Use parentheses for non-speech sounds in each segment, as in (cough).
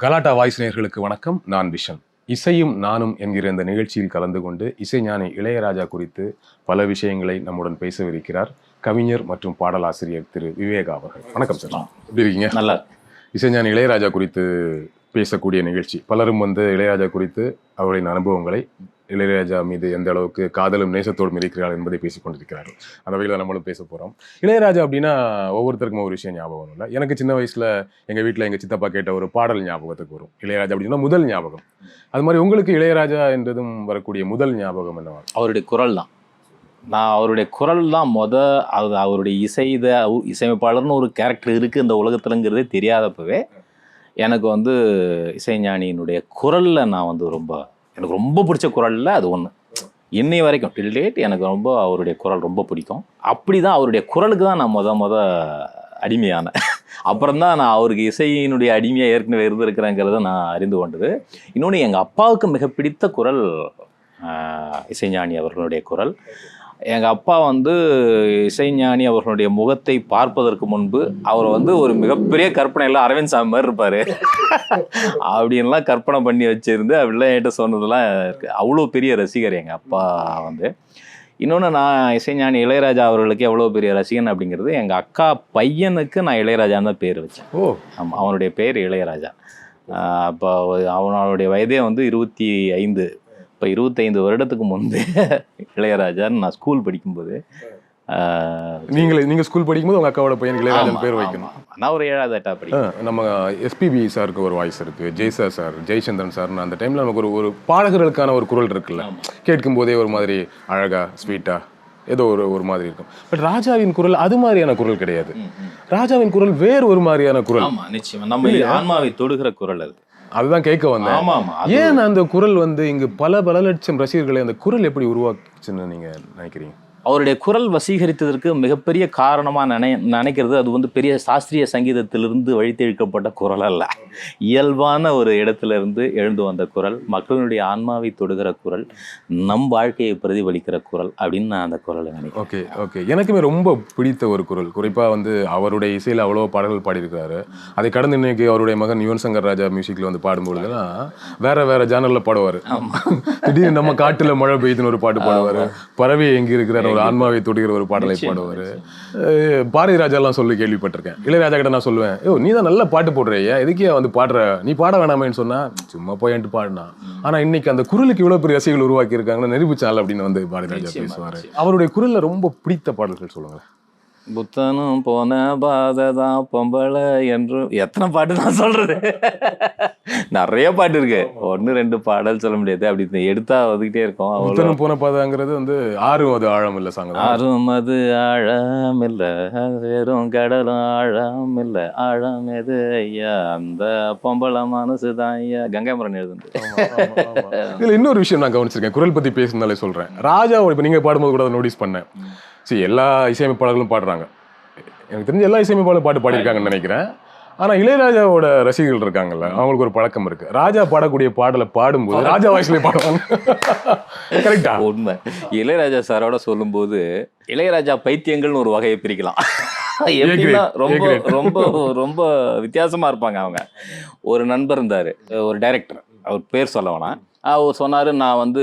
கலாட்டா வாய்ஸ் நேயர்களுக்கு வணக்கம். நான் விஷன் இசையும் நானும் என்கிற இந்த நிகழ்ச்சியில் கலந்து கொண்டு இசைஞானி இளையராஜா குறித்து பல விஷயங்களை நம்முடன் பேசவிருக்கிறார் கவிஞர் மற்றும் பாடலாசிரியர் திரு விவேகா அவர்கள். வணக்கம் சார். எப்படி இருக்கீங்க? நல்லா. இசைஞானி இளையராஜா குறித்து பேசக்கூடிய நிகழ்ச்சி. பலரும் வந்து இளையராஜா குறித்து அவர்களின் அனுபவங்களை இளையராஜா மீது எந்த அளவுக்கு காதலும் நேசத்தோடும் இருக்கிறார் என்பதை பேசிக் கொண்டிருக்கிறார்கள். அந்த வகையில் நம்மளும் பேச போகிறோம் இளையராஜா அப்படின்னா ஒவ்வொருத்தருக்கும் ஒரு விஷயம் ஞாபகம் இல்லை எனக்கு சின்ன வயசில் எங்கள் வீட்டில் எங்கள் சித்தப்பா கேட்ட ஒரு பாடல் ஞாபகத்துக்கு வரும். இளையராஜா அப்படின்னா முதல் ஞாபகம். அது மாதிரி உங்களுக்கு இளையராஜா என்றதும் வரக்கூடிய முதல் ஞாபகம் என்னவா? அவருடைய குரல் தான். நான் அவருடைய குரல் தான் மொத அது அவருடைய இசை இசையமைப்பாளர்னு ஒரு கேரக்டர் இருக்குது இந்த உலகத்துலங்கிறதே தெரியாதப்பவே எனக்கு வந்து இசைஞானியினுடைய குரலில் நான் வந்து ரொம்ப எனக்கு ரொம்ப பிடிச்ச குரலில் அது ஒன்று இன்னை வரைக்கும் டில் டேட் எனக்கு ரொம்ப அவருடைய குரல் ரொம்ப பிடிக்கும். அப்படி தான் அவருடைய குரலுக்கு தான் நான் மொத மொதல் அடிமையானேன். அப்புறம் தான் நான் அவருக்கு இசையினுடைய அடிமையாக ஏற்கனவே இருந்திருக்கிறேங்கிறத நான் அறிந்து கொண்டது. இன்னொன்று எங்கள் அப்பாவுக்கு மிக பிடித்த குரல் இசைஞானி அவர்களுடைய குரல். எங்கள் அப்பா வந்து இசைஞானி அவர்களுடைய முகத்தை பார்ப்பதற்கு முன்பு அவர் வந்து ஒரு மிகப்பெரிய கற்பனையில் அரவிந்த் சாமி மாதிரி இருப்பார். அப்படின்லாம் கற்பனை பண்ணி வச்சிருந்து அப்படிலாம் என்கிட்ட சொன்னதெல்லாம் இருக்கு. அவ்வளோ பெரிய ரசிகர் எங்கள் அப்பா வந்து. இன்னொன்று நான் இசைஞானி இளையராஜா அவர்களுக்கு எவ்வளோ பெரிய ரசிகன் அப்படிங்கிறது எங்கள் அக்கா பையனுக்கு நான் இளையராஜான்னு தான் பேர் வச்சேன். ஓ. ஆமாம் அவனுடைய பேர் இளையராஜா. அப்போ அவனுடைய வயதே வந்து இருபத்தி ஐந்து. இப்போ இருபத்தைந்து வருடத்துக்கு முன்பே இளையராஜான்னு நான் ஸ்கூல் படிக்கும்போது நீங்களே நீங்கள் ஸ்கூல் படிக்கும்போது உங்கள் அக்காவோட பையனுக்கு இளையராஜன் பேர் வைக்கணும். நான் ஒரு ஏழாவது எட்டா படிக்கும் நம்ம எஸ்பிபி சாருக்கு ஒரு வாய்ஸ் இருக்கு ஜெய்சா சார் ஜெய்சந்திரன் சார்னு அந்த டைம்ல நமக்கு ஒரு ஒரு பாடகர்களுக்கான ஒரு குரல் இருக்குல்ல. கேட்கும் போதே ஒரு மாதிரி அழகா ஸ்வீட்டா ஏதோ ஒரு ஒரு மாதிரி இருக்கும். பட் ராஜாவின் குரல் அது மாதிரியான குரல் கிடையாது. ராஜாவின் குரல் வேறு ஒரு மாதிரியான குரல். நிச்சயமா. நம்ம ஆன்மாவை தொடுகிற குரல் அது. அதுதான் கேட்க வந்தேன். ஆமா ஏன் அந்த குரல் வந்து இங்கு பல பல லட்சம் ரசிகர்களை அந்த குரல் எப்படி உருவாக்குச்சுன்னு நீங்க நினைக்கிறீங்க? அவருடைய குரல் வசீகரித்ததற்கு மிகப்பெரிய காரணமாக நினை நினைக்கிறது. அது வந்து பெரிய சாஸ்திரிய சங்கீதத்திலிருந்து வழித்தெழுக்கப்பட்ட குரல் அல்ல. இயல்பான ஒரு இடத்துல இருந்து எழுந்து வந்த குரல் மக்களுடைய ஆன்மாவை தொடுகிற குரல் நம் வாழ்க்கையை பிரதிபலிக்கிற குரல் அப்படின்னு நான் அந்த குரலை நினைக்கிறேன். Okay okay. எனக்குமே ரொம்ப பிடித்த ஒரு குரல். குறிப்பா வந்து அவருடைய இசையில அவ்வளோ பாடல்கள் பாடியிருக்காரு அதை கடந்து இன்னைக்கு அவருடைய மகன் யுவன் சங்கர் ராஜா மியூசிக்ல வந்து பாடும்பொழுதுலாம் வேற வேற ஜானர்ல பாடுவாரு. திடீர்னு நம்ம காட்டுல மழை பெய்யுதுன்னு ஒரு பாட்டு பாடுவாரு. பறவை எங்க இருக்கிற ஒரு ஆன்மாவை தொடுகிற ஒரு பாடலை பாடுவாரு. பாரதி ராஜா எல்லாம் சொல்லி கேள்விப்பட்டிருக்கேன். இளையராஜா கிட்ட நான் சொல்லுவேன் ஐயோ நீ தான் நல்ல பாட்டு போடுறியா எதுக்கே வந்து பாடுற? நீ பாட வேணாமேன்னு சொன்னா சும்மா போயிட்டு பாடினா. ஆனா இன்னைக்கு அந்த குரலுக்கு இவ்வளவு பெரிய ரசிகர்கள் உருவாக்கி இருக்காங்கன்னு நிரூபிச்சால் அப்படின்னு வந்து பாரதி ராஜா பேசுவாரு. அவருடைய குரல்ல ரொம்ப பிடித்த பாடல்கள் சொல்லுங்க புத்தனும் போன பாதை தான் பொம்பளை என்றும் எத்தனை பாட்டு நான் சொல்றது? நிறைய பாட்டு இருக்கு. ஒன்று ரெண்டு பாடல் சொல்ல முடியாது. அப்படி எடுத்தா வந்துக்கிட்டே இருக்கோம். புத்தனம் போன பாதாங்கிறது வந்து ஆறும் அது ஆழம் இல்ல சாங் ஆறும் அது ஆழம் இல்ல வெறும் கடலும் ஆழம் இல்ல ஆழம் எது ஐயா? அந்த பொம்பளை மனசு தான் ஐயா. கங்கைமரன் எழுதுந்து இதுல இன்னொரு விஷயம் நான் கவனிச்சிருக்கேன். குரல் பத்தி பேசுனாலே சொல்றேன். ராஜா இப்ப நீங்க பாடும்போது கூட நோட்டீஸ் பண்ணேன். சரி எல்லா இசையமைப்பாளர்களும் பாடுறாங்க. எனக்கு தெரிஞ்ச எல்லா இசையமைப்பாளரும் பாட்டு பாடியிருக்காங்கன்னு நினைக்கிறேன். ஆனா இளையராஜாவோட ரசிகர்கள் இருக்காங்கல்ல அவங்களுக்கு ஒரு பழக்கம் இருக்கு. ராஜா பாடக்கூடிய பாடலை பாடும்போது ராஜா வாய்ஸ்லயே பாடுவாங்க. (laughs) கரெக்டா உண்மை. இளையராஜா சாரோட சொல்லும்போது இளையராஜா பைத்தியங்கள்னு ஒரு வகையை பிரிக்கலாம். எப்படின்னா ரொம்ப. ரொம்ப ரொம்ப வித்தியாசமா இருப்பாங்க அவங்க. ஒரு நண்பர் இருந்தாரு ஒரு டைரக்டர் அவர் பேர் சொல்ல வேணாம். அவர் சொன்னாரு நான் வந்து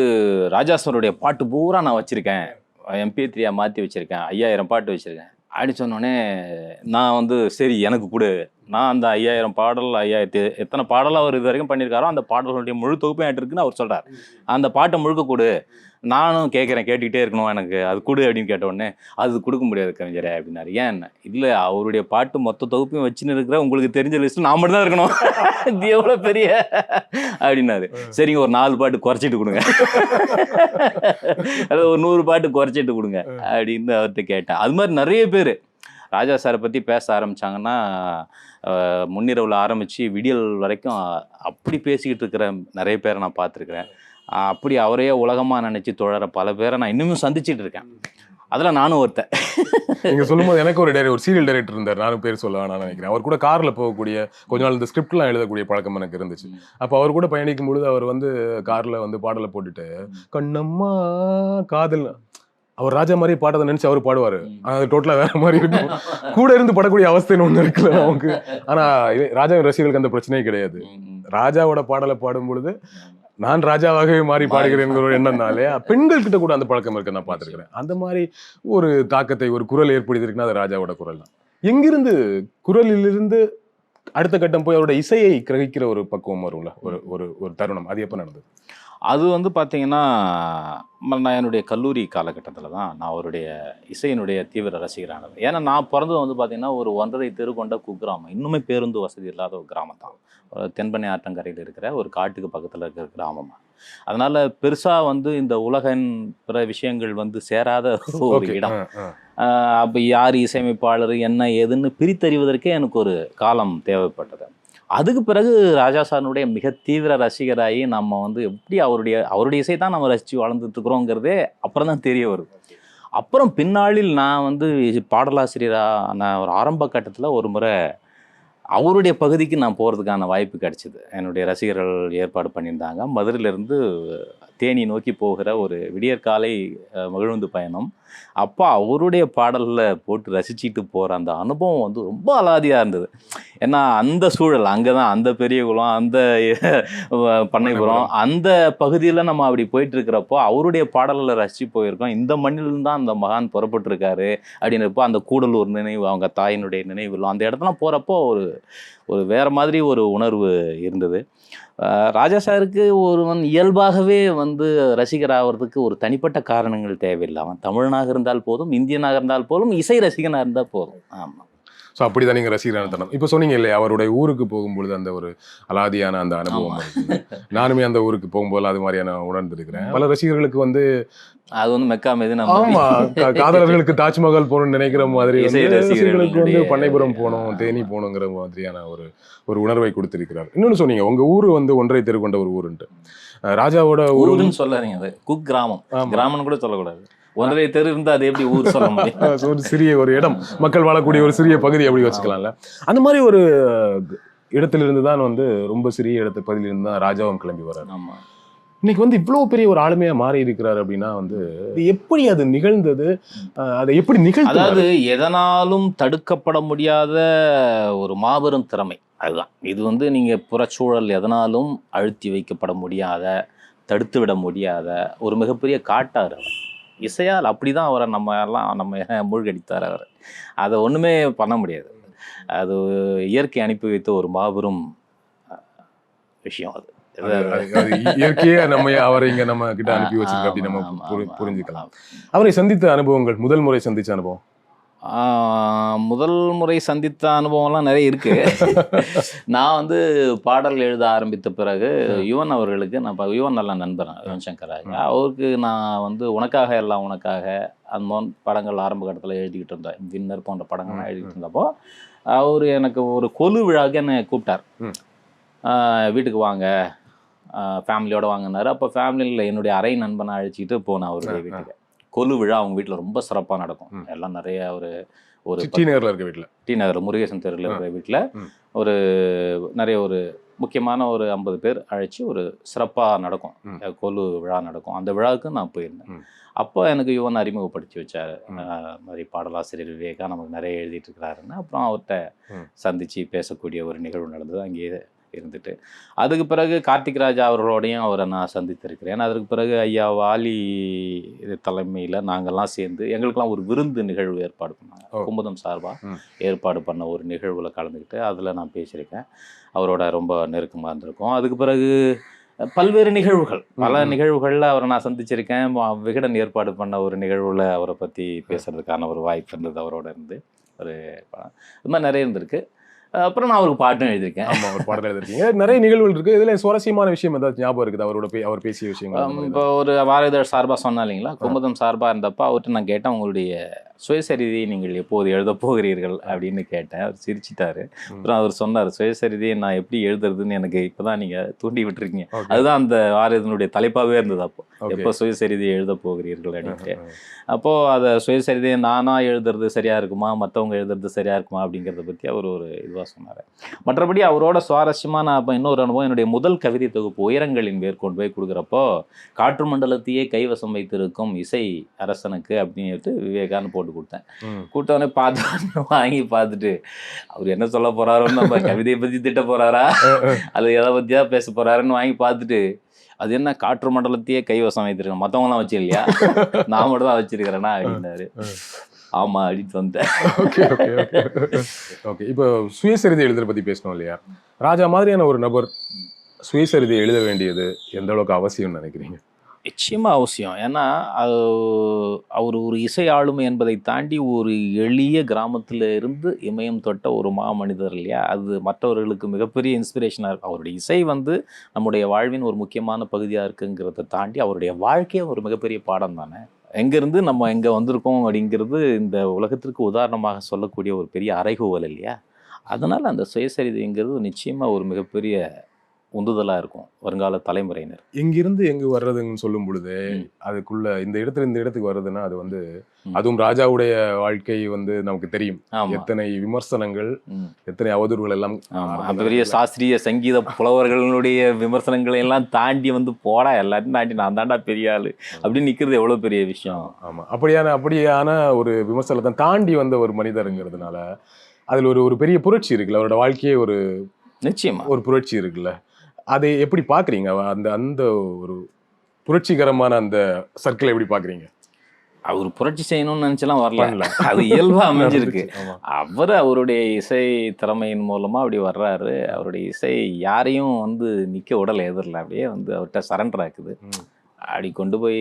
ராஜா சாருடைய பாட்டு பூரா நான் வச்சிருக்கேன். எம்பி த்ரீயா மாற்றி வச்சுருக்கேன் ஐயாயிரம் பாட்டு வச்சுருக்கேன். அப்படி சொன்னோடனே நான் வந்து சரி எனக்கு கொடு. நான் அந்த ஐயாயிரம் பாடல் ஐயாயிரத்தி எத்தனை பாடல் அவர் இது வரைக்கும் பண்ணியிருக்காரோ அந்த பாடல்களுடைய முழு தொகுப்பும் என்கிட்ட இருக்குன்னு அவர் சொல்றார். அந்த பாட்டை முழுக்க கொடு. நானும் கேட்குறேன் கேட்டுக்கிட்டே இருக்கணும் எனக்கு. அது கொடு அப்படின்னு கேட்ட உடனே அது கொடுக்க முடியாது கவிஞரே அப்படின்னாரு. ஏன்? இல்லை அவருடைய பாட்டு மொத்த தொகுப்பையும் வச்சுன்னு இருக்கிற உங்களுக்கு தெரிஞ்ச லிஸ்ட் நான் மட்டும் தான் இருக்கணும். இது எவ்வளோ பெரிய? அப்படின்னாரு. சரிங்க ஒரு நாலு பாட்டு குறைச்சிட்டு கொடுங்க. (laughs) அது ஒரு நூறு பாட்டு குறைச்சிட்டு கொடுங்க அப்படின்னு அவர்கிட்ட கேட்டேன். அது மாதிரி நிறைய பேர். ராஜா சாரை பற்றி பேச ஆரம்பிச்சாங்கன்னா முன்னிரவில் ஆரம்பித்து விடியல் வரைக்கும் அப்படி பேசிக்கிட்டு இருக்கிற நிறைய பேரை நான் பார்த்துருக்குறேன். அப்படி அவரையே உலகமாக நினச்சி தொழற பல பேரை நான் இன்னமும் சந்திச்சிட்டு இருக்கேன். அதில் நானும் ஒருத்தன். நீங்கள் சொல்லும்போது எனக்கு ஒரு டேரக்டர் ஒரு சீரியல் டைரக்டர் இருந்தார். நானும் பேர் சொல்ல வேணாம்னு நினைக்கிறேன். அவர் கூட காரில் போகக்கூடிய கொஞ்ச நாள் இந்த ஸ்கிரிப்ட்லாம் எழுதக்கூடிய பழக்கம் எனக்கு இருந்துச்சு. அப்போ அவர் கூட பயணிக்கும் பொழுது அவர் வந்து காரில் வந்து பாடலை போட்டுட்டு கண்ணம்மா காதல் அவர் ராஜா மாதிரி பாட்டதை நினைச்சு அவர் பாடுவாரு. அது டோட்டலா வேற மாதிரி இருக்கும். (laughs) கூட இருந்து படக்கூடிய அவஸ்தைன்னு ஒண்ணு இருக்குல்ல நமக்கு. ஆனா இது ராஜாவின் ரசிகர்களுக்கு அந்த பிரச்சனையே கிடையாது. ராஜாவோட பாடலை பாடும் பொழுது நான் ராஜாவாகவே மாறி பாடுகிறேன் ஒரு எண்ணம்னாலே (laughs) பெண்கள் கிட்ட கூட அந்த பழக்கம் இருக்கு நான் பார்த்திருக்கிறேன். அந்த மாதிரி ஒரு தாக்கத்தை ஒரு குரல் ஏற்படுத்தியிருக்குன்னா அது ராஜாவோட குரல் தான். எங்கிருந்து குரலிலிருந்து அடுத்த கட்டம் போய் அவரோட இசையை கிரகிக்கிற ஒரு பக்குவம் வரும்ல? ஒரு ஒரு ஒரு தருணம். அது எப்ப நடந்தது? அது வந்து பார்த்தீங்கன்னா நான் என்னுடைய கல்லூரி காலகட்டத்தில் தான் நான் அவருடைய இசையினுடைய தீவிர ரசிகரானது ஏன்னா நான் பிறந்தது வந்து பார்த்தீங்கன்னா ஒரு ஒன்றரை தெரு கொண்ட குக்கிராமம். இன்னுமே பேருந்து வசதி இல்லாத ஒரு கிராமம் தான். தென்பண்ணை ஆற்றங்கரையில் இருக்கிற ஒரு காட்டுக்கு பக்கத்தில் இருக்கிற கிராமம் அதனால் பெருசாக வந்து இந்த உலகின் பிற விஷயங்கள் வந்து சேராத (laughs) ஒரு இடம். அப்போ யார் இசையமைப்பாளர் என்ன ஏதுன்னு பிரித்தறிவதற்கே எனக்கு ஒரு காலம் தேவைப்பட்டது. அதுக்கு பிறகு ராஜா சாரனுடைய மிக தீவிர ரசிகராகி நம்ம வந்து எப்படி அவருடைய அவருடைய இசை தான் நம்ம ரசித்து வளர்ந்துட்டு இருக்கிறோங்கிறதே அப்புறம் தான் தெரிய வருது. அப்புறம் பின்னாளில் நான் வந்து பாடலாசிரியராக நான் ஒரு ஆரம்ப கட்டத்தில் ஒரு முறை அவருடைய பகுதிக்கு நான் போகிறதுக்கான வாய்ப்பு கிடச்சிது. என்னுடைய ரசிகர்கள் ஏற்பாடு பண்ணியிருந்தாங்க. மதுரையிலேருந்து தேனி நோக்கி போகிற ஒரு விடியற்காலை மகிழ்ந்து பயணம். அப்போ அவருடைய பாடலில் போட்டு ரசிச்சுட்டு போகிற அந்த அனுபவம் வந்து ரொம்ப அலாதியாக இருந்தது. ஏன்னா அந்த சூழல் அங்கே தான் அந்த பெரிய குளம் அந்த பண்ணைபுரம். அந்த பகுதியில் நம்ம அப்படி போயிட்டு இருக்கிறப்போ அவருடைய பாடல்களை ரசித்து போயிருக்கோம். இந்த மண்ணிலிருந்து தான் அந்த மகான் புறப்பட்டிருக்காரு அப்படின்றப்போ அந்த கூடலூர் நினைவு அவங்க தாயினுடைய நினைவுலாம் அந்த இடத்துலாம் போகிறப்போ ஒரு ஒரு வேறு மாதிரி ஒரு உணர்வு இருந்தது. ராஜா சாருக்கு ஒருவன் இயல்பாகவே வந்து ரசிகர் ஆகிறதுக்கு ஒரு தனிப்பட்ட காரணங்கள் தேவையில்லை. அவன் தமிழனாக இருந்தால் போதும் இந்தியனாக இருந்தால் போதும் இசை ரசிகனாக இருந்தால் போதும். ஆமாம் ஸோ அப்படிதான் நீங்க ரசிகரான தனம் இப்போ சொன்னீங்க இல்லையா அவருடைய ஊருக்கு போகும்பொழுது அந்த ஒரு அலாதியான அந்த அனுபவம். (laughs) நானுமே அந்த ஊருக்கு போகும்போது அது மாதிரியான உணர்ந்திருக்கிறேன். பல ரசிகர்களுக்கு வந்து அது வந்து மெக்கா மீது ஆமா காதலர்களுக்கு தாஜ்மஹால் போகணும்னு நினைக்கிற மாதிரி ரசிகர்களுக்கு வந்து பண்ணைபுரம் போகணும் தேனி போகணுங்கிற மாதிரியான ஒரு ஒரு உணர்வை கொடுத்திருக்கிறார். இன்னொன்னு சொன்னீங்க உங்க ஊர் வந்து ஒன்றை தெரு கொண்ட ஒரு ஊருன்ட்டு. ராஜாவோட ஊரு ஊருன்னு சொல்லாதீங்க அது. குக் கிராமம். கிராமம்னு கூட சொல்லக்கூடாது. ஒன்றரை தெரு இருந்தா அது எப்படி ஊர் சொல்ல முடியும்? (laughs) ஒரு சிறிய ஒரு இடம். மக்கள் வாழக்கூடிய ஒரு சிறிய பகுதி அப்படி வச்சுக்கலாம்ல. அந்த மாதிரி ஒரு இடத்திலிருந்து தான் வந்து ரொம்ப சிறிய இடத்து பகுதியிலிருந்து தான் ராஜாவும் கிளம்பி வர்றாரு. ஆமா. இன்னைக்கு வந்து இவ்வளோ பெரிய ஒரு ஆளுமையா மாறி இருக்கிறார் அப்படின்னா வந்து எப்படி அது நிகழ்ந்தது? அதை எப்படி நிகழ்த்தாரு அதாவது எதனாலும் தடுக்கப்பட முடியாத ஒரு மாபெரும் திறமை. அதுதான். இது வந்து நீங்க புறச்சூழல் எதனாலும் அழுத்தி வைக்கப்பட முடியாத தடுத்து விட முடியாத ஒரு மிகப்பெரிய காட்டார் அவர். இசையால் அப்படிதான் அவரை நம்ம எல்லாம் நம்ம மூழ்கடித்தார் அவர். அதை ஒன்றுமே பண்ண முடியாது. அது இயற்கை அனுப்பி வைத்த ஒரு மாபெரும் விஷயம் அது. (laughs) இயற்கையே நம்ம அவரை இங்க நம்ம கிட்ட அனுப்பி வச்சிருக்கு அப்படின்னு நம்ம புரிஞ்சுக்கலாம். அவரை சந்தித்த அனுபவங்கள் முதல் முறை சந்திச்ச அனுபவம்? முதல் முறை சந்தித்த அனுபவம்லாம் நிறைய இருக்கு. (laughs) நான் வந்து பாடல் எழுத ஆரம்பித்த பிறகு யுவன் அவர்களுக்கு நான் யுவன் நல்ல நண்பர் யுவன் சங்கர் அவருக்கு நான் வந்து உனக்காக எல்லாம் உனக்காக அந்த படங்கள் ஆரம்ப கட்டத்தில் எழுதிக்கிட்டு இருந்தேன். வின்னர் போன்ற படங்கள்லாம் எழுதிக்கிட்டு இருந்தப்போ அவர் எனக்கு ஒரு கொலு விழாவுக்கு என்னை கூப்பிட்டார். வீட்டுக்கு வாங்க. ஃபேமிலியோட வாங்கினாரு. அப்போ ஃபேமிலியில் என்னுடைய அரை நண்பனை அழைச்சிக்கிட்டு போனேன் அவருடைய வீட்டுக்கு. கொலு விழா அவங்க வீட்டில் ரொம்ப சிறப்பாக நடக்கும். எல்லாம் நிறைய ஒரு ஒரு சிட்டி நகர்ல இருக்க வீட்டுல டி நகர் முருகேசன் தெருவில் இருக்கிற வீட்டில். ஒரு நிறைய ஒரு முக்கியமான ஒரு ஐம்பது பேர் அழைச்சி ஒரு சிறப்பாக நடக்கும். கொலு விழா நடக்கும். அந்த விழாவுக்கு நான் போயிருந்தேன். அப்போ எனக்கு யுவன் அறிமுகப்படுத்தி வச்சார். மாதிரி பாடலாசிரியர் விவேகா நமக்கு நிறைய எழுதிட்டு இருக்கிறாருன்னு. அப்புறம் அவர்கிட்ட ம். சந்திச்சு பேசக்கூடிய ஒரு நிகழ்வு நடந்தது. அங்கேயே இருந்துட்டு. அதுக்கு பிறகு கார்த்திக் ராஜா அவர்களோடையும் அவரை நான் சந்தித்திருக்கிறேன். அதற்கு பிறகு ஐயா வாலி தலைமையில் நாங்கள்லாம் சேர்ந்து எங்களுக்கெல்லாம் ஒரு விருந்து நிகழ்வு ஏற்பாடு பண்ணாங்க. குமுதம் சார்பாக. ஏற்பாடு பண்ண ஒரு நிகழ்வில் கலந்துக்கிட்டு அதில் நான் பேசியிருக்கேன். அவரோட ரொம்ப நெருக்கமாக இருந்திருக்கோம். அதுக்கு பிறகு பல்வேறு நிகழ்வுகள். பல. நிகழ்வுகளில் அவரை நான் சந்திச்சிருக்கேன். விகடன் ஏற்பாடு பண்ண ஒரு நிகழ்வில் அவரை பற்றி பேசுறதுக்கான ஒரு வாய்ப்பு இருந்தது அவரோட இருந்து. ஒரு படம் இது மாதிரி நிறைய இருந்திருக்கு. அப்புறம் நான் அவருக்கு பாட்டும் எழுதியிருக்கேன். ஆமா ஒரு பாடல் எழுதிருக்கீங்க நிறைய நிகழ்வுகள் இருக்கு. இதுல சுவாரஸ்யமான விஷயம் ஏதாவது ஞாபகம் இருக்குது? அவரோட பே- அவர் பேசிய மாதிரி இப்போ ஒரு வாரதழ் சார்பாக சொன்னா இல்லைங்களா? குமுதம் சார்பாக இருந்தப்போ அவர்கிட்ட நான் கேட்டேன் உங்களுடைய சுயசரிதியை நீங்கள் எப்போது எழுத போகிறீர்கள் அப்படின்னு கேட்டேன். அவர் சிரிச்சிட்டாரு. அப்புறம் அவர் சொன்னார் சுயசரிதியை நான் எப்படி எழுதுறதுன்னு எனக்கு இப்போதான் நீங்கள் தூண்டி விட்டுருக்கீங்க. அதுதான் அந்த வாரதனுடைய தலைப்பாகவே இருந்தது அப்போ. எப்போ சுயசரிதியை எழுத போகிறீர்கள் அப்படின்ட்டு. அப்போது அதை சுயசரிதையை நானாக எழுதுறது சரியாக இருக்குமா? மற்றவங்க எழுதுறது சரியாக இருக்குமா? அப்படிங்கிறத பற்றி அவர் ஒரு இதுவாக சொன்னார். மற்றபடி அவரோட சுவாரஸ்யமாக நான் இப்போ இன்னொரு அனுபவம். என்னுடைய முதல் கவிதை தொகுப்பு உயரங்களின் பேர் கொண்டு போய் கொடுக்குறப்போ காற்று மண்டலத்தையே கைவசம் வைத்திருக்கும் இசை அரசனுக்கு அப்படின்ட்டு விவேகான்னு போட்டு கொண்டு கொடுத்தேன். கூட்டவனே பார்த்து வாங்கி பார்த்துட்டு அவர் என்ன சொல்ல போறாரோன்னு நம்ம கவிதையை பத்தி திட்ட போறாரா? அது எதை பத்தியா பேச போறாருன்னு வாங்கி பார்த்துட்டு அது என்ன காற்று மண்டலத்தையே கைவசம் வைத்திருக்கேன் மற்றவங்களாம் வச்சு இல்லையா (laughs) நான் மட்டும் தான் வச்சிருக்கிறேனா அப்படின்னாரு. ஆமா அப்படின்னு வந்தேன் ஓகே இப்போ சுயசரிதை எழுதுற பத்தி பேசணும் இல்லையா? ராஜா மாதிரியான ஒரு நபர் சுயசரிதை எழுத வேண்டியது எந்த அளவுக்கு அவசியம்னு நினைக்கிறீங்க? நிச்சயமாக அவசியம். ஏன்னா அவர் ஒரு இசை ஆளுமை என்பதை தாண்டி ஒரு எளிய கிராமத்தில் இருந்து இமயம் தொட்ட ஒரு மாமனிதர் இல்லையா? அது மற்றவர்களுக்கு மிகப்பெரிய இன்ஸ்பிரேஷனாக இருக்கும். அவருடைய இசை வந்து நம்முடைய வாழ்வின் ஒரு முக்கியமான பகுதியாக இருக்குங்கிறத தாண்டி அவருடைய வாழ்க்கையே ஒரு மிகப்பெரிய பாடம் தானே? எங்கேருந்து நம்ம எங்கே வந்திருக்கோம் அப்படிங்கிறது இந்த உலகத்திற்கு உதாரணமாக சொல்லக்கூடிய ஒரு பெரிய அறைகூவல் இல்லையா? அதனால் அந்த சுயசரிதைங்கிறது நிச்சயமாக ஒரு மிகப்பெரிய உந்துதலாக இருக்கும் வருங்கால தலைமுறையினர். இங்கிருந்து எங்க வர்றதுன்னு சொல்லும் பொழுது. அதுக்குள்ள இந்த இடத்துல இந்த இடத்துக்கு வர்றதுன்னா அது வந்து. அதுவும் ராஜாவுடைய வாழ்க்கை வந்து நமக்கு தெரியும். எத்தனை விமர்சனங்கள் எத்தனை அவதூறுகள் எல்லாம் அந்த பெரிய சாஸ்திரிய சங்கீத புலவர்களுடைய விமர்சனங்களை எல்லாம் தாண்டி வந்து போடா எல்லாத்தையும் தாண்டி நான் தாண்டா பெரிய ஆளு அப்படின்னு நிக்கிறது எவ்வளவு பெரிய விஷயம். ஆமா. அப்படியான அப்படியான ஒரு விமர்சனத்தை தாண்டி வந்த ஒரு மனிதருங்கிறதுனால அதுல ஒரு ஒரு பெரிய புரட்சி இருக்குல்ல அவரோட வாழ்க்கையே ஒரு நிச்சயமா. ஒரு புரட்சி இருக்குல்ல. அதை எப்படி பாக்குறீங்க அவ- அந்த அந்த ஒரு புரட்சிகரமான அந்த சர்க்கிளை எப்படி பாக்குறீங்க அவர் புரட்சி செய்யணும்னு நினைச்செல்லாம் வரல. அது இயல்பா அமைஞ்சிருக்கு. (laughs) அவர் அவருடைய இசை திறமையின் மூலமா அப்படி வர்றாரு. அவருடைய இசை யாரையும் வந்து நிக்க விடல எதிரில். அப்படியே வந்து அவர்கிட்ட சரண்டர் ஆக்குது. அப்படி கொண்டு போய்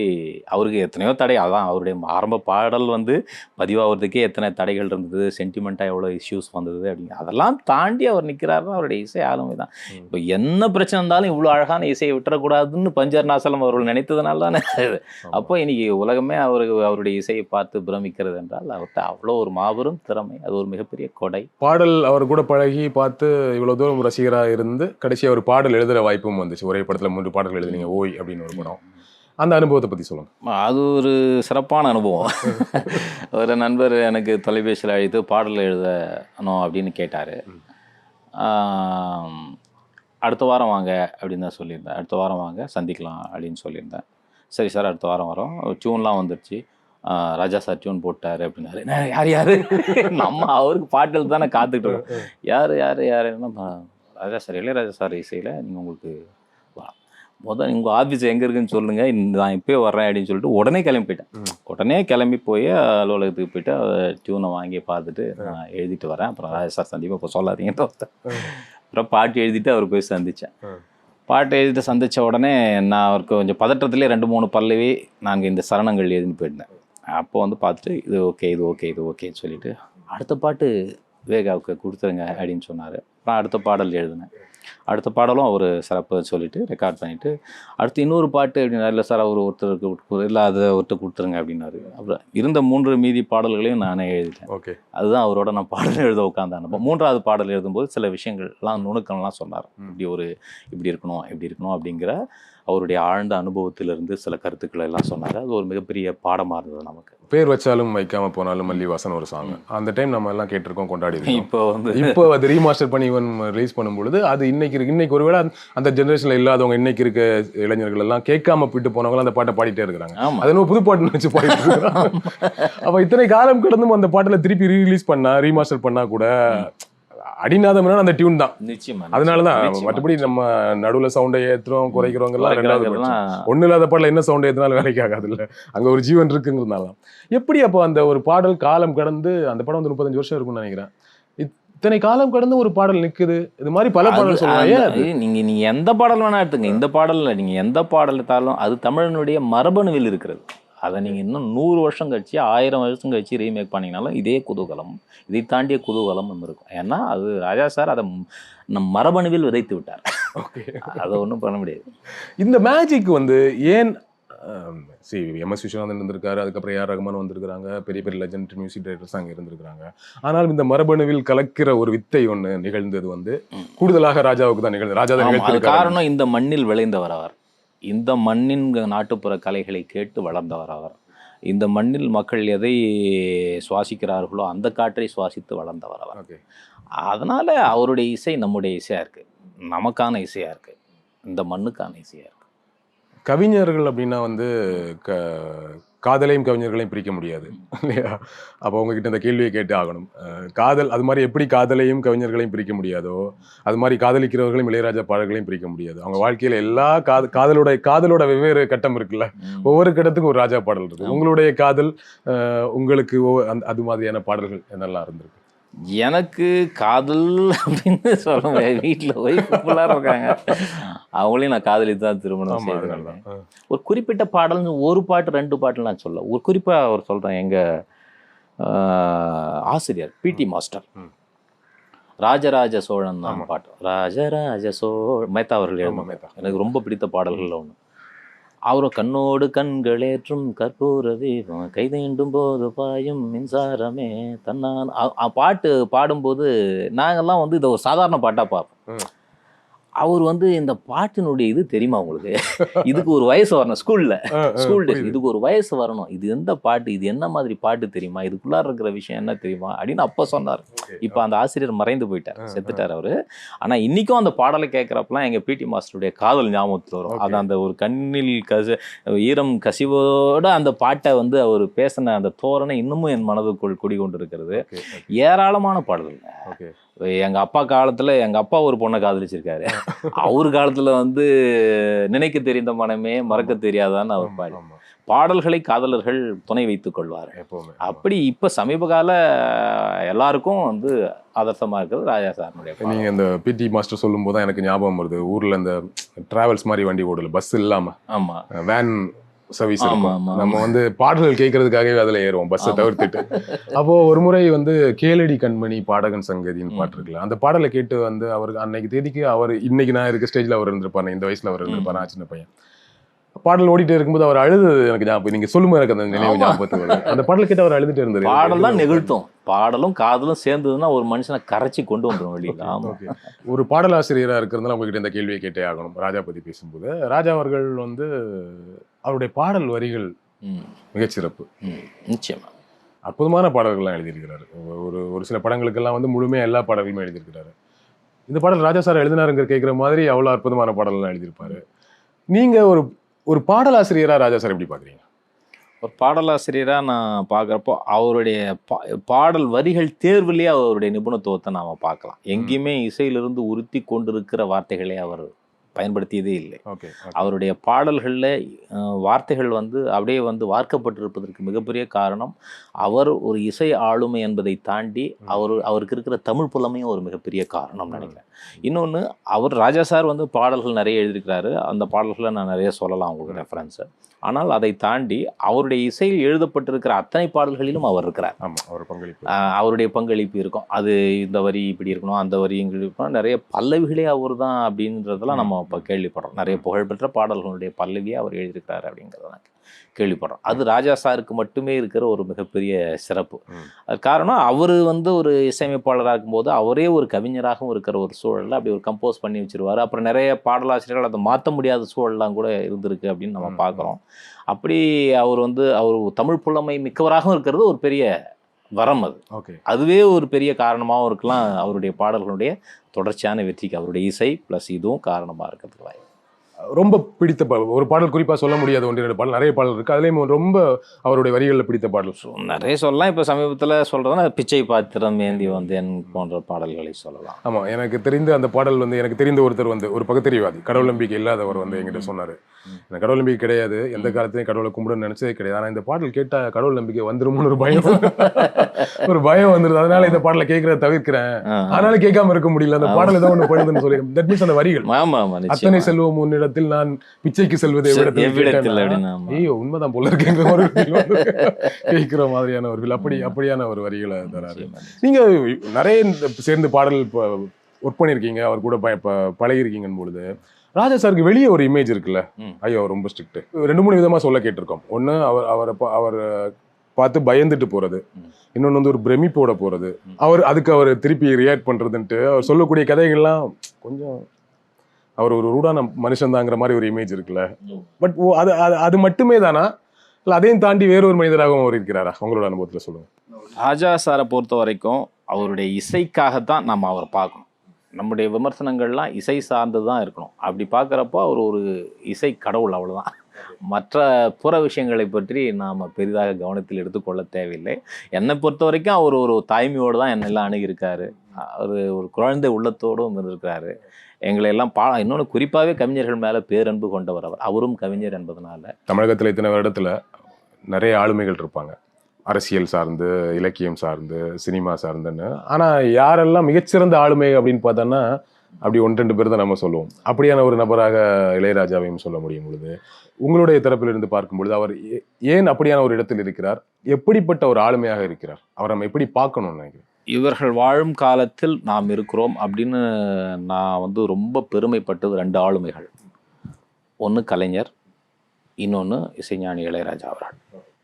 அவருக்கு எத்தனையோ தடை. அதான் அவருடைய ஆரம்ப பாடல் வந்து பதிவாகிறதுக்கே எத்தனை தடைகள் இருந்தது சென்டிமெண்ட்டாக எவ்வளோ இஷ்யூஸ் வந்தது அப்படிங்க அதெல்லாம் தாண்டி அவர் நிற்கிறாருன்னா அவருடைய இசை ஆளுமை தான். இப்போ என்ன பிரச்சனை இருந்தாலும் இவ்வளோ அழகான இசையை விட்டுறக்கூடாதுன்னு பஞ்சர் நாசலம் அவர்கள் நினைத்ததுனால தானே. அப்போ இன்னைக்கு உலகமே அவருக்கு அவருடைய இசையை பார்த்து பிரமிக்கிறது என்றால் அவர்கிட்ட அவ்வளோ ஒரு மாபெரும் திறமை அது ஒரு மிகப்பெரிய கொடை. பாடல் அவர் கூட பழகி பார்த்து இவ்வளவு தூரம் ரசிகரா இருந்து கடைசியா ஒரு பாடல் எழுதுற வாய்ப்பும் வந்துச்சு. ஒரே படத்துல மூன்று பாடல்கள் எழுதுனீங்க ஓய் அப்படின்னு ஒரு படம். அந்த அனுபவத்தை பத்தி சொல்லுங்க. அது ஒரு சிறப்பான அனுபவம். ஒரு நண்பர் எனக்கு தொலைபேசியில் அழைத்து பாடல் எழுதணும் அப்படின்னு கேட்டார். அடுத்த வாரம் வாங்க அப்படின்னு தான் சொல்லியிருந்தேன். அடுத்த வாரம் வாங்க சந்திக்கலாம் அப்படின்னு சொல்லியிருந்தேன். சரி சார் அடுத்த வாரம் வரோம். டியூன்லாம் வந்துருச்சு. ஆஹ் ராஜா சார் டியூன் போட்டார் அப்படின்னாரு. "என்ன, யார் யார்? நம்ம அவருக்கு பாட்டல் தானே இருக்கோம். யார் யார் யார்? ராஜா சார் இளையராஜா சார் இசையில் நீங்கள் உங்களுக்கு முதல் உங்கள் ஆஃபீஸ் எங்கே இருக்குன்னு சொல்லுங்கள் நான் இப்போயே வர்றேன் அப்படின்னு சொல்லிட்டு உடனே கிளம்பி போயிட்டேன். உடனே கிளம்பி போய் அலுவலகத்துக்கு போயிட்டு டியூனை வாங்கி பார்த்துட்டு நான் எழுதிட்டு வரேன். அப்புறம் சார் சந்திப்பா இப்போ சொல்லாதீங்கன்னு வந்தேன். அப்புறம் பாட்டு எழுதிட்டு அவர் போய் சந்தித்தேன். பாட்டு எழுதிட்டு சந்தித்த உடனே நான் அவருக்கு கொஞ்சம் பதற்றத்திலே ரெண்டு மூணு பல்லவி நாங்கள் இந்த சரணங்கள் எழுதின்னு போயிருந்தேன். அப்போ வந்து பார்த்துட்டு இது ஓகே இது ஓகே இது ஓகேன்னு சொல்லிட்டு அடுத்த பாட்டு வேகாவுக்கு கொடுத்துருங்க அப்படின்னு சொன்னார். அப்புறம் அடுத்த பாடல் எழுதினேன். அடுத்த பாடலும் அவர் சிறப்பு சொல்லிட்டு ரெக்கார்ட் பண்ணிவிட்டு அடுத்து இன்னொரு பாட்டு அப்படின்னாரு இல்லை சார் அவர் ஒருத்தருக்கு இல்லை அதை ஒருத்தர் கொடுத்துருங்க அப்படின்னாரு. அப்புறம் இருந்த மூன்று மீதி பாடல்களையும் நானே எழுதிட்டேன். ஓகே. அதுதான் அவரோட நான் பாடல் எழுத உட்காந்தேன் அப்போ மூன்றாவது பாடல் எழுதும்போது சில விஷயங்கள்லாம் நுணுக்கம்லாம் சொன்னார். இப்படி ஒரு இப்படி இருக்கணும் இப்படி இருக்கணும் அப்படிங்கிற அவருடைய ஆழ்ந்த அனுபவத்திலிருந்து சில கருத்துக்களை எல்லாம் சொன்னார். அது ஒரு மிகப்பெரிய பாடமாக இருந்தது நமக்கு. பேர் வச்சாலும் வைக்காம போனாலும் மல்லிவாசன் ஒரு சாங் அந்த டைம் நம்ம எல்லாம் கேட்டிருக்கோம் கொண்டாடி இருக்கோம். இப்போ வந்து இப்போ அது ரீமாஸ்டர் பண்ணி இவன் ரிலீஸ் பண்ணும்பொழுது அது இன்னைக்கு இருக்கு. இன்னைக்கு ஒருவேளை அந்த ஜெனரேஷன்ல இல்லாதவங்க இன்னைக்கு இருக்க இளைஞர்கள் எல்லாம் கேட்காம போயிட்டு போனவங்க அந்த பாட்டை பாடிட்டே இருக்கிறாங்க. அது என்ன புது பாட்டுன்னு வச்சு பாடிட்டு இருக்கிறாங்க. (laughs) அப்ப இத்தனை காலம் கடந்தும் அந்த பாட்டுல திருப்பி ரீலீஸ் பண்ணா ரீமாஸ்டர் பண்ணா கூட அடிநாதம்னா அந்த டியூன் தான். நிச்சயமா அதனாலதான் நிச்சயமா. மற்றபடி நம்ம நடுவுல சவுண்டை ஏத்துறோம் குறைக்கிறவங்க எல்லாம் ரெண்டாவது ஒண்ணு இல்லாத பாடல என்ன சவுண்ட் ஏத்தினாலும் வேலைக்கு ஆகாது இல்ல அங்க ஒரு ஜீவன் இருக்குங்கிறதுனால. எப்படி அப்போ அந்த ஒரு பாடல் காலம் கடந்து அந்த படம் வந்து முப்பத்தஞ்சு வருஷம் இருக்கும்னு நினைக்கிறேன். இத்தனை காலம் கடந்து ஒரு பாடல் நிக்குது. இது மாதிரி பல பாடல்? அது நீங்க நீங்க எந்த பாடல் வேணா எடுத்துங்க. இந்த பாடல்ல நீங்க எந்த பாடல் எடுத்தாலும் அது தமிழனுடைய மரபணுவில் இருக்கிறது. அதை நீங்க இன்னும் நூறு வருஷம் கழிச்சு ஆயிரம் வருஷம் கழிச்சு ரீமேக் பண்ணீங்கனாலும் இதே குதூகலம் இதை தாண்டிய குதூகலம் இருக்கும். ஏன்னா அது ராஜா சார் அதை நம் மரபணுவில் விதைத்து விட்டார். Okay. அதை ஒன்றும் பண்ண முடியாது. இந்த மேஜிக் வந்து ஏன் சி எம் எஸ் விஸ்வநாதன் இருந்திருக்காரு அதுக்கப்புறம் ஏஆர் ரஹ்மான் வந்திருக்காங்க பெரிய பெரிய லெஜண்ட் மியூசிக் டைரக்டர்ஸ் அங்கே இருந்திருக்காங்க ஆனாலும் இந்த மரபணுவில் கலக்கிற ஒரு வித்தை ஒன்று நிகழ்ந்தது வந்து. கூடுதலாக ராஜாவுக்கு தான் நிகழ்ந்தது. ராஜா தான். காரணம் இந்த மண்ணில் விளைந்தவர் அவர். இந்த மண்ணின் நாட்டுப்புற கலைகளை கேட்டு வளர்ந்தவர் அவர். இந்த மண்ணில் மக்கள் எதை சுவாசிக்கிறார்களோ அந்த காற்றை சுவாசித்து வளர்ந்தவர் அவர். அதனால அவருடைய இசை நம்முடைய இசையா இருக்கு. நமக்கான இசையா இருக்கு. இந்த மண்ணுக்கான இசையா இருக்கு. கவிஞர்கள் அப்படின்னா வந்து க காதலையும் கவிஞர்களையும் பிரிக்க முடியாது இல்லையா? அப்போ உங்ககிட்ட இந்த கேள்வியை கேட்டு ஆகணும். காதல் அது மாதிரி எப்படி காதலையும் கவிஞர்களையும் பிரிக்க முடியாதோ அது மாதிரி காதலிக்கிறவர்களையும் இளையராஜா பாடல்களையும் பிரிக்க முடியாது. அவங்க வாழ்க்கையில எல்லா காத காதலோட காதலோட வெவ்வேறு கட்டம் இருக்குல்ல. ஒவ்வொரு கட்டத்துக்கும் ஒரு ராஜா பாடல் இருக்கு. உங்களுடைய காதல் உங்களுக்கு அந்த அது மாதிரியான பாடல்கள் என்னெல்லாம் இருந்திருக்கு? எனக்கு காதல் அப்படின்னு சொல்ல முடியாது. வீட்டில் ஒய்ஃப் இருக்காங்க. அவங்களையும் நான் காதலித்து தான் திருமணம் ஆமா செய்து அதனால தான். ஒரு குறிப்பிட்ட பாடல்னு ஒரு பாட்டு ரெண்டு பாட்டு நான் சொல்ல ஒரு குறிப்பாக அவர் சொல்கிறேன் எங்கள் ஆசிரியர் பிடி மாஸ்டர். ராஜராஜ சோழன் தான். பாட்டு. ராஜராஜ சோழ மேத்தா அவர்கள் எழுதும். எனக்கு ரொம்ப பிடித்த பாடல்கள் ஒன்று அவரை கண்ணோடு கண்களேற்றும் கற்பூர தீபம் கைதீண்டும் போது பாயும் மின்சாரமே தன்னான். பாட்டு பாடும்போது நாங்கெல்லாம் வந்து இதை ஒரு சாதாரண பாட்டாக பார்ப்போம். அவர் வந்து இந்த பாட்டினுடைய இது தெரியுமா உங்களுக்கு? (laughs) இதுக்கு ஒரு வயசு வரணும். ஸ்கூல்ல. School days. இதுக்கு ஒரு வயசு வரணும். இது எந்த பாட்டு? இது என்ன மாதிரி பாட்டு தெரியுமா? இதுக்குள்ளார இருக்கிற விஷயம் என்ன தெரியுமா? அப்படின்னு அப்போ சொன்னார். இப்போ அந்த ஆசிரியர் மறைந்து போயிட்டார். செத்துட்டார் அவரு. ஆனா இன்னைக்கும் அந்த பாடலை கேட்குறப்பெல்லாம் எங்க பிடி மாஸ்டருடைய காதல் ஞாபகத்தில் வரும். அது அந்த ஒரு கண்ணில் கச ஈரம் கசிவோட அந்த பாட்டை வந்து அவர் பேசின அந்த தோரணை இன்னமும் என் மனதுக்குள் குடிகொண்டு இருக்கிறது ஏராளமான பாடல்கள். Okay. எங்க அப்பா காலத்துல எங்க அப்பா ஒரு பொண்ணை காதலிச்சிருக்காரு. அவர் காலத்துல வந்து நினைக்க தெரிந்த மனமே மறக்க தெரியாதான்னு அவர் பாடி. பாடல்களை காதலர்கள் துணை வைத்துக் கொள்வார் எப்பவுமே. அப்படி இப்ப சமீப கால எல்லாருக்கும் வந்து ஆதர்சமா இருக்கிறது ராஜா சாரனுடைய பாடல். நீங்க இந்த பிடி மாஸ்டர் சொல்லும் போது தான் எனக்கு ஞாபகம் வருது. ஊர்ல இந்த டிராவல்ஸ் மாதிரி வண்டி ஓடல பஸ் இல்லாம. ஆமா. வேன் சர்வீஸ் ஆமா, இருக்கும் நம்ம வந்து பாடல்கள் கேட்கறதுக்காகவே அதுல ஏறுவோம் பஸ்ஸை. தவிர்த்துட்டு. (laughs) அப்போ ஒரு முறை வந்து கேளடி கண்மணி பாடகன் சங்கதின்னு. பாட்டு இருக்குல்ல அந்த பாடலை கேட்டு வந்து அவருக்கு அன்னைக்கு தேதிக்கு அவர் இன்னைக்கு நான் இருக்க ஸ்டேஜ்ல அவர் இருந்திருப்பாரு இந்த வயசுல அவர் இருந்திருப்பாரு நான் சின்ன பையன். பாடல் ஓடிட்டே இருக்கும்போது அவர் அழுது எனக்கு ஞாபகம் நீங்க சொல்லும்போது எனக்கு அந்த நினைவு. ஞாபகத்துக்கு வருது. அந்த பாடல் கேட்டு அவர் அழுதுட்டு இருந்தாரு பாடல் தான் நிகழ்த்தும். பாடலும் காதலும் சேர்ந்ததுன்னா ஒரு மனுஷனை கரைச்சி கொண்டு வந்துடும் வெளியில. (laughs) ஒரு பாடலாசிரியரா இருக்கிறதுனால உங்ககிட்ட இந்த கேள்வியை கேட்டே ஆகணும் ராஜா பத்தி பேசும்போது. ராஜா அவர்கள் வந்து அவருடைய பாடல் வரிகள் மிகச்சிறப்பு நிச்சயமா. அற்புதமான பாடல்கள்லாம் எழுதியிருக்கிறாரு. ஒரு ஒரு சில படங்களுக்கெல்லாம் வந்து முழுமையா எல்லா பாடல்களுமே எழுதியிருக்கிறாரு. இந்த பாடல் ராஜா சார் எழுதினாருங்க கேட்குற மாதிரி அவ்வளோ அற்புதமான பாடல்கள்லாம் எழுதியிருப்பாரு. நீங்க ஒரு ஒரு பாடலாசிரியரா ராஜா சார் எப்படி பாக்குறீங்க? ஒரு பாடலாசிரியராக நான் பார்க்குறப்போ அவருடைய பா பாடல் வரிகள் தேர்வுலேயே அவருடைய நிபுணத்துவத்தை நாம் பார்க்கலாம். எங்கேயுமே இசையிலிருந்து உறுத்தி கொண்டிருக்கிற வார்த்தைகளை அவர் பயன்படுத்தியதே இல்லை. ஓகே அவருடைய பாடல்களில் வார்த்தைகள் வந்து அப்படியே வந்து வார்க்கப்பட்டிருப்பதற்கு மிகப்பெரிய காரணம் அவர் ஒரு இசை ஆளுமை என்பதை தாண்டி அவர் அவருக்கு இருக்கிற தமிழ் புலமையும் ஒரு மிகப்பெரிய காரணம் நினைக்கிறேன். இன்னொன்று அவர் ராஜா சார் வந்து பாடல்கள் நிறைய எழுதியிருக்கிறாரு. அந்த பாடல்களை நான் நிறைய சொல்லலாம் உங்களுக்கு ரெஃபரன்ஸு ஆனால் அதை தாண்டி அவருடைய இசையில் எழுதப்பட்டிருக்கிற அத்தனை பாடல்களிலும் அவர் இருக்கிறார். அவர் பங்களிப்பு. அவருடைய பங்களிப்பு இருக்கும். அது இந்த வரி இப்படி இருக்கணும் அந்த வரி இங்கே இருக்கணும் நிறைய பல்லவிகளே அவர் தான் அப்படின்றதெல்லாம் நம்ம இப்போ கேள்விப்படுறோம். நிறைய புகழ்பெற்ற பாடல்களுடைய பல்லவியை அவர் எழுதியிருக்கிறார் அப்படிங்கிறத கேள்விப்படுறோம். அது ராஜா சாருக்கு மட்டுமே இருக்கிற ஒரு மிகப்பெரிய சிறப்பு. அது காரணம் அவர் வந்து ஒரு இசையமைப்பாளராக இருக்கும்போது அவரே ஒரு கவிஞராகவும் இருக்கிற ஒரு சூழலில் அப்படி ஒரு கம்போஸ் பண்ணி வச்சிருவாரு. அப்புறம் நிறைய பாடலாசிரியர்கள் அதை மாற்ற முடியாத சூழல்லாம் கூட இருந்திருக்கு அப்படின்னு நம்ம பார்க்குறோம். அப்படி அவர் வந்து அவர் தமிழ் புலமை மிக்கவராகவும் இருக்கிறது ஒரு பெரிய வரம் அது. ஓகே. அதுவே ஒரு பெரிய காரணமாகவும் இருக்கலாம் அவருடைய பாடல்களுடைய தொடர்ச்சியான வெற்றிக்கு அவருடைய இசை ப்ளஸ் இதுவும் காரணமாக இருக்கிறதுக்கு வாய்ப்பு. ரொம்ப பிடித்த பாடல். ஒரு பாடல் குறிப்பா சொல்ல முடியாத ஒன்று ரெண்டு பாடல். நிறைய பாடல் இருக்கு. அதுலயும் ரொம்ப அவருடைய வரிகளில் பிடித்த பாடல் நிறைய சொல்லலாம். இப்போ சமீபத்தில் சொல்கிறதுனா பிச்சை பாத்திரம் ஏந்தி வந்தேன் போன்ற பாடல்களை சொல்லலாம். ஆமா எனக்கு தெரிந்த அந்த பாடல் வந்து எனக்கு தெரிந்த ஒருத்தர் வந்து ஒரு பகுத்தறிவாதி கடவுள் நம்பிக்கை இல்லாதவர் வந்து என்கிட்ட சொன்னாரு. எனக்கு கடவுள் நம்பிக்கை கிடையாது. எந்த காலத்தையும் கடவுளை கும்பிடுன்னு நினைச்சதே கிடையாது. ஆனா இந்த பாடல் கேட்டா கடவுள் நம்பிக்கை வந்துருமோன்னு ஒரு பயம். (laughs) ஒரு பயம் வந்துருது. அதனால இந்த பாடலை கேட்கறத தவிர்க்கிறேன். அதனால கேட்காம இருக்க முடியல. அந்த பாடல் ஏதோ ஒண்ணு பண்ணுதுன்னு சொல்லி தட் மீன்ஸ் அந்த வரிகள். ஆமாம் ஆமாம் அத்தனை செல்வம் உன்னிடத்தில் நான் பிச்சைக்கு செல்வது. ஐயோ உண்மைதான் போல இருக்குங்கிற ஒரு கேட்கிற மாதிரியான ஒரு. அப்படி அப்படியான ஒரு வரிகளை தராரு. நீங்க நிறைய சேர்ந்து பாடல் ஒர்க் பண்ணியிருக்கீங்க அவர் கூட ப- ப- பழகியிருக்கீங்கன்னு பொழுது ராஜா சாருக்கு வெளியே ஒரு இமேஜ் இருக்குல்ல. ஐயோ ரொம்ப ஸ்ட்ரிக்ட் ரெண்டு மூணு விதமா சொல்ல கேட்டிருக்கோம் ஒண்ணு அவர் அவரை அவர் பார்த்து பயந்துட்டு போறது ம். இன்னொன்னு வந்து ஒரு பிரமிப்போட போறது. அவர் அதுக்கு அவர் திருப்பி ரியாக்ட் பண்றதுன்ட்டு அவர் சொல்லக்கூடிய கதைகள்லாம் கொஞ்சம் அவர் ஒரு ரூடான மனுஷன் தாங்கிற மாதிரி ஒரு இமேஜ் இருக்குல்ல. பட் அது அது- அது மட்டுமே தானா? இல்ல அதையும் தாண்டி வேற ஒரு மனிதராகவும் அவர் இருக்கிறாரா? உங்களோட அனுபவத்துல சொல்லுங்க. ராஜா சாரை பொறுத்த வரைக்கும் அவருடைய இசைக்காகத்தான் நம்ம அவரை பார்க்கணும். நம்முடைய விமர்சனங்கள்லாம் இசை சார்ந்து தான் இருக்கணும். அப்படி பார்க்குறப்போ அவர் ஒரு இசை கடவுள் அவ்வளவுதான். மற்ற புற விஷயங்களை பற்றி நாம் பெரிதாக கவனத்தில் எடுத்துக்கொள்ள தேவையில்லை. என்னை பொறுத்த வரைக்கும் அவர் ஒரு தாய்மையோடு தான் என்னெல்லாம் அணுகியிருக்காரு. அவர் ஒரு குழந்தை உள்ளத்தோடும் இருந்திருக்காரு எங்களை எல்லாம் பா இன்னொன்று குறிப்பாகவே கவிஞர்கள் மேலே பேரன்பு கொண்டவர் அவர். அவரும் கவிஞர் என்பதனால தமிழகத்தில் இத்தனை வருடத்தில் நிறைய ஆளுமைகள் இருப்பாங்க. அரசியல் சார்ந்து இலக்கியம் சார்ந்து சினிமா சார்ந்துன்னு. ஆனால் யாரெல்லாம் மிகச்சிறந்த ஆளுமை அப்படின்னு பார்த்தோன்னா அப்படி ஒன்று ரெண்டு பேர் தான் நம்ம சொல்லுவோம். அப்படியான ஒரு நபராக இளையராஜாவையும் சொல்ல முடியும் பொழுது உங்களுடைய தரப்பிலிருந்து பார்க்கும் பொழுது அவர் ஏ- ஏன் அப்படியான ஒரு இடத்தில் இருக்கிறார்? எப்படிப்பட்ட ஒரு ஆளுமையாக இருக்கிறார்? அவரை நம்ம எப்படி பார்க்கணும்னு நினைக்கிறேன் இவர்கள் வாழும் காலத்தில் நாம் இருக்கிறோம் அப்படின்னு நான் வந்து ரொம்ப பெருமைப்பட்டது ரெண்டு ஆளுமைகள். ஒன்று கலைஞர் இன்னொன்று இசைஞானி இளையராஜா அவர்கள்.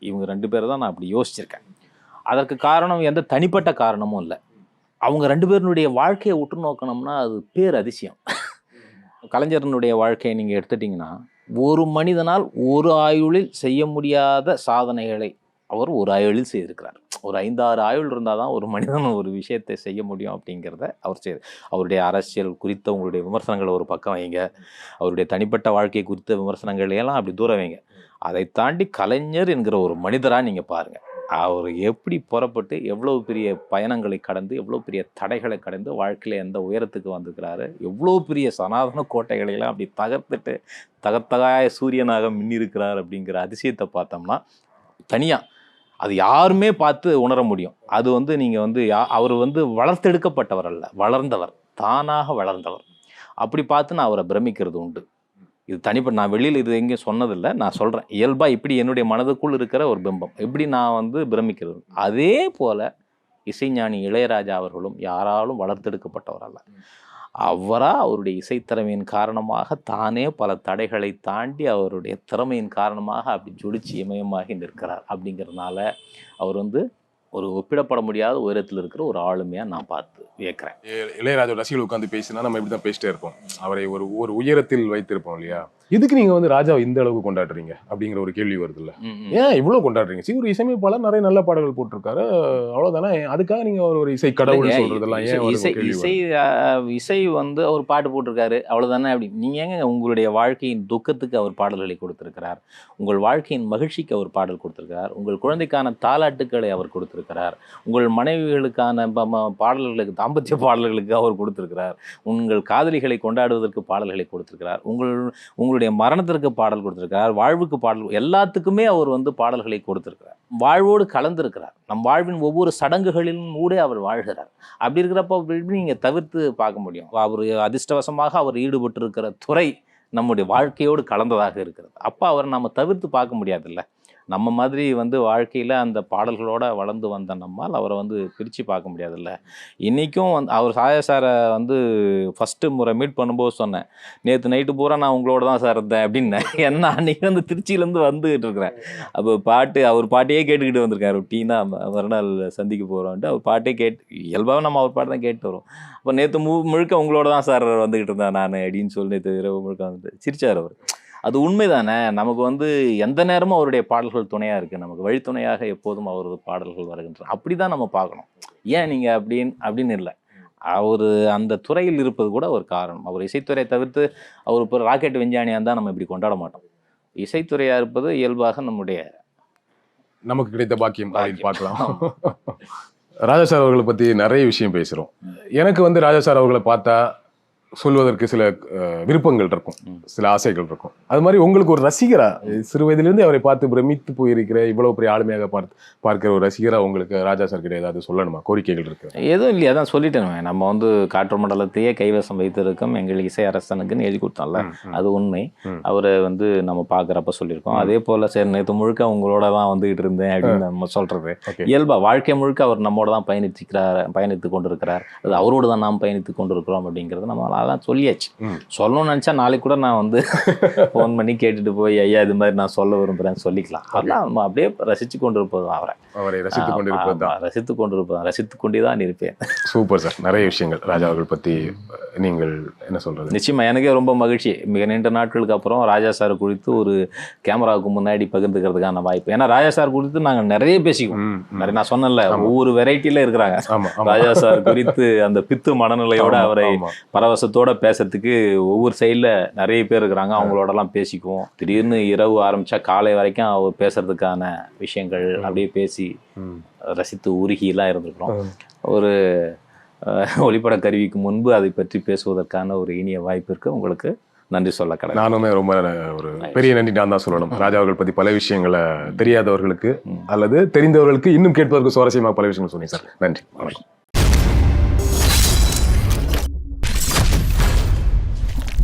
இவங்க ரெண்டு பேரை தான் நான் அப்படி யோசிச்சிருக்கேன். அதற்கு காரணம் எந்த தனிப்பட்ட காரணமும் இல்லை. அவங்க ரெண்டு பேருனுடைய வாழ்க்கையை உற்று நோக்கணும்னா அது பேர் அதிசயம் கலைஞரனுடைய வாழ்க்கையை நீங்கள் எடுத்துட்டிங்கன்னா ஒரு மனிதனால் ஒரு ஆயுளில் செய்ய முடியாத சாதனைகளை அவர் ஒரு ஆயுளில் செய்திருக்கிறார். ஒரு ஐந்தாறு ஆயுள் இருந்தால் தான் ஒரு மனிதன் ஒரு விஷயத்தை செய்ய முடியும் அப்படிங்கிறத அவர் செய்து. அவருடைய அரசியல் குறித்த உங்களுடைய விமர்சனங்களை ஒரு பக்கம் வைங்க. அவருடைய தனிப்பட்ட வாழ்க்கை குறித்த விமர்சனங்களையெல்லாம் அப்படி தூரம் வைங்க. அதை தாண்டி கலைஞர் என்கிற ஒரு மனிதராக நீங்கள் பாருங்கள் அவர் எப்படி புறப்பட்டு எவ்வளோ பெரிய பயணங்களை கடந்து எவ்வளோ பெரிய தடைகளை கடந்து வாழ்க்கையில் எந்த உயரத்துக்கு வந்திருக்கிறாரு எவ்வளோ பெரிய சனாதன கோட்டைகளையெல்லாம் அப்படி தகர்த்துட்டு தகத்தகாய சூரியனாக மின்னிருக்கிறார் அப்படிங்கிற அதிசயத்தை பார்த்தோம்னா தனியாக அது யாருமே பார்த்து உணர முடியும். அது வந்து நீங்கள் வந்து யா அவர் வந்து வளர்த்தெடுக்கப்பட்டவர் அல்ல வளர்ந்தவர் தானாக வளர்ந்தவர். அப்படி பார்த்து நான் அவரை பிரமிக்கிறது உண்டு. இது தனிப்பட்ட நான் வெளியில் இது எங்கேயும் சொன்னதில்லை. நான் சொல்கிறேன் இயல்பாக இப்படி என்னுடைய மனதுக்குள் இருக்கிற ஒரு பிம்பம். எப்படி நான் வந்து பிரமிக்கிறது? அதே போல் இசைஞானி இளையராஜா அவர்களும் யாராலும் வளர்த்தெடுக்கப்பட்டவர் அல்ல. அவராக அவருடைய இசைத்திறமையின் காரணமாக தானே பல தடைகளை தாண்டி அவருடைய திறமையின் காரணமாக அப்படி ஜொலிச்சு இமயமாகி நிற்கிறார். அப்படிங்கிறதுனால அவர் வந்து ஒரு ஒப்பிடப்பட முடியாத உயரத்தில் இருக்கிற ஒரு ஆளுமையாக நான் பார்த்து வியக்கிறேன். இளையராஜோட ரசிகள் ரசிகர்கள் உட்காந்து பேசினா நம்ம இப்படி தான் பேசிட்டே இருப்போம். அவரை ஒரு ஒரு உயரத்தில் வைத்திருப்போம் இல்லையா? இதுக்கு நீங்க வந்து ராஜாவை இந்த அளவுக்கு கொண்டாடுறீங்க? அப்படிங்கிற ஒரு கேள்வி வருது இல்ல ஏன் இவ்வளவு கொண்டாடுறீங்க? சரி ஒரு இசையமைப்பாளர் நிறைய நல்ல பாடல்கள் போட்டிருக்காரு. அவ்வளவுதானே? அதுக்காக நீங்க ஒரு இசை கடவுள் சொல்றதெல்லாம் ஏன் இசை இசை வந்து அவர் பாட்டு போட்டிருக்காரு. அவ்வளவுதானே? அப்படி நீங்க ஏங்க உங்களுடைய வாழ்க்கையின் துக்கத்துக்கு அவர் பாடல்களை கொடுத்திருக்கிறார்? உங்கள் வாழ்க்கையின் மகிழ்ச்சிக்கு அவர் பாடல் கொடுத்திருக்கிறார். உங்கள் குழந்தைக்கான தாலாட்டுக்களை அவர் கொடுத்திருக்கிறார். உங்கள் மனைவிகளுக்கான பாடல்களுக்கு தாம்பத்திய பாடல்களுக்கு அவர் கொடுத்திருக்கிறார். உங்கள் காதலிகளை கொண்டாடுவதற்கு பாடல்களை கொடுத்திருக்கிறார். உங்கள் உங்களுடைய மரணத்திற்கு பாடல் கொடுத்துருக்கிறார் வாழ்வுக்கு பாடல் எல்லாத்துக்குமே அவர் வந்து பாடல்களை கொடுத்துருக்கிறார். வாழ்வோடு கலந்திருக்கிறார். நம் வாழ்வின் ஒவ்வொரு சடங்குகளிலும் கூட அவர் வாழ்கிறார். அப்படி இருக்கிறப்ப அப்படி நீங்கள் தவிர்த்து பார்க்க முடியும்? அவர் அதிர்ஷ்டவசமாக அவர் ஈடுபட்டிருக்கிற துறை நம்முடைய வாழ்க்கையோடு கலந்ததாக இருக்கிறது. அப்போ அவரை நம்ம தவிர்த்து பார்க்க முடியாதுல்ல? நம்ம மாதிரி வந்து வாழ்க்கையில் அந்த பாடல்களோடு வளர்ந்து வந்த நம்மால் அவரை வந்து பிரித்து பார்க்க முடியாதுல்ல. இன்றைக்கும் வந்து அவர் சாயா சாரை வந்து ஃபஸ்ட்டு முறை மீட் பண்ணும்போது சொன்னேன். நேற்று நைட்டு பூரா நான் உங்களோட தான் சார் இருந்தேன் அப்படின்னு. (laughs) ஏன்னா அன்றைக்கி வந்து திருச்சியிலேருந்து வந்துக்கிட்டு இருக்கிறேன் அப்போ பாட்டு அவர் பாட்டையே கேட்டுக்கிட்டு வந்திருக்காரு டீனா மறுநாள் சந்திக்க போகிறோன்ட்டு அவர் பாட்டே கேட்டு இயல்பாக நம்ம அவர் பாட்டு தான் கேட்டு வரும் அப்போ நேற்று மு முழுக்க உங்களோட தான் சார் வந்துக்கிட்டு இருந்தேன் நான் அப்படின்னு சொல்லி நேற்று இரவு முழுக்க வந்து சிரிச்சார் அவர். அது உண்மைதானே? நமக்கு வந்து எந்த நேரமும் அவருடைய பாடல்கள் துணையாக இருக்குது நமக்கு வழித்துணையாக எப்போதும் அவரது பாடல்கள் வருகின்றன. அப்படி தான் நம்ம பார்க்கணும். ஏன் நீங்கள் அப்படின்னு அப்படின்னு இல்லை. அவர் அந்த துறையில் இருப்பது கூட ஒரு காரணம். அவர் இசைத்துறையை தவிர்த்து அவர் இப்போ ராக்கெட் விஞ்ஞானியாக இருந்தால் நம்ம இப்படி கொண்டாட மாட்டோம். இசைத்துறையாக இருப்பது இயல்பாக நம்முடைய நமக்கு கிடைத்த பாக்கியம். பார்க்கலாம். ராஜா சார் அவர்களை பத்தி நிறைய விஷயம் பேசுறோம். எனக்கு வந்து ராஜா சார் அவர்களை பார்த்தா சொல்வதற்கு சில விருப்பங்கள் இருக்கும். சில ஆசைகள் இருக்கும் அது மாதிரி உங்களுக்கு ஒரு ரசிகரா சிறு வயதிலிருந்து அவரை பார்த்து பிரமித்து போயிருக்கிற இவ்வளவு பெரிய ஆளுமையாக பார்த்து பார்க்கிற ஒரு ரசிகரா உங்களுக்கு ராஜா சார் கிட்ட ஏதாவது சொல்லணுமா? கோரிக்கைகள் இருக்கு. எதுவும் இல்லையா அதான் சொல்லிட்டேன் நம்ம வந்து காற்று மண்டலத்தையே கைவசம் வைத்திருக்கோம் எங்கள் இசை அரசனுக்குன்னு எழுதி கொடுத்தோம்ல அது உண்மை. அவரை வந்து நம்ம பார்க்குறப்ப சொல்லியிருக்கோம். அதே போல் சரி நேற்று முழுக்க உங்களோட தான் வந்துகிட்டு இருந்தேன் அப்படின்னு நம்ம சொல்கிறது ஓகே. இயல்பா வாழ்க்கை முழுக்க அவர் நம்மோட தான் பயணிச்சுக்கிறார் பயணித்து கொண்டிருக்கிறார். அது அவரோடு தான் நாம் பயணித்து கொண்டிருக்கிறோம் அப்படிங்கிறது நம்மளால் அதான் சொல்லியாச்சு. சொல்லணும்னு நினச்சா நாளைக்கு கூட நான் வந்து ஃபோன் பண்ணி கேட்டுட்டு போய் ஐயா இது மாதிரி நான் சொல்ல விரும்புகிறேன்னு சொல்லிக்கலாம். அதெல்லாம் நம்ம அப்படியே ரசித்து கொண்டு இருப்பது அவரை. அவரை ரசித்துக் கொண்டிருப்பது தான். ரசித்து கொண்டு இருப்பேன் ரசித்து கொண்டே தான் இருப்பேன். Super sir. நிறைய விஷயங்கள். ராஜா அவர்கள் பத்தி நீங்கள் என்ன சொல்றது? நிச்சயமா எனக்கே ரொம்ப மகிழ்ச்சி. மிக நீண்ட நாட்களுக்கு அப்புறம் ராஜா சார் குறித்து ஒரு கேமராவுக்கு முன்னாடி பகிர்ந்துக்கிறதுக்கான வாய்ப்பு. ஏன்னா ராஜா சார் குறித்து நாங்கள் நிறைய பேசிக்குவோம். நிறைய நான் சொன்னேன்ல ஒவ்வொரு வெரைட்டில இருக்கிறாங்க. ராஜா சார் குறித்து அந்த பித்து மனநிலையோட அவரை ஆமா. பரவசத்தோட பேசுறதுக்கு ஒவ்வொரு சைடில் நிறைய பேர் இருக்கிறாங்க. அவங்களோடலாம் பேசிக்குவோம். திடீர்னு இரவு ஆரம்பிச்சா காலை வரைக்கும் அவர் பேசுறதுக்கான விஷயங்கள் அப்படியே பேசி. ரசித்து உருகிலாம் இருந்திருக்கிறோம். ஒரு ஒளிப்பட கருவிக்கு முன்பு அதை பற்றி பேசுவதற்கான ஒரு இனிய வாய்ப்பு இருக்கு. உங்களுக்கு நன்றி சொல்ல கடை நானுமே ரொம்ப ஒரு பெரிய நன்றி நான் தான் சொல்லணும். ராஜா அவர்கள் பத்தி பல விஷயங்களை தெரியாதவர்களுக்கு அல்லது தெரிந்தவர்களுக்கு இன்னும் கேட்பதற்கு சுவாரஸ்யமாக பல விஷயங்கள் சொன்னீங்க சார். நன்றி. வணக்கம்.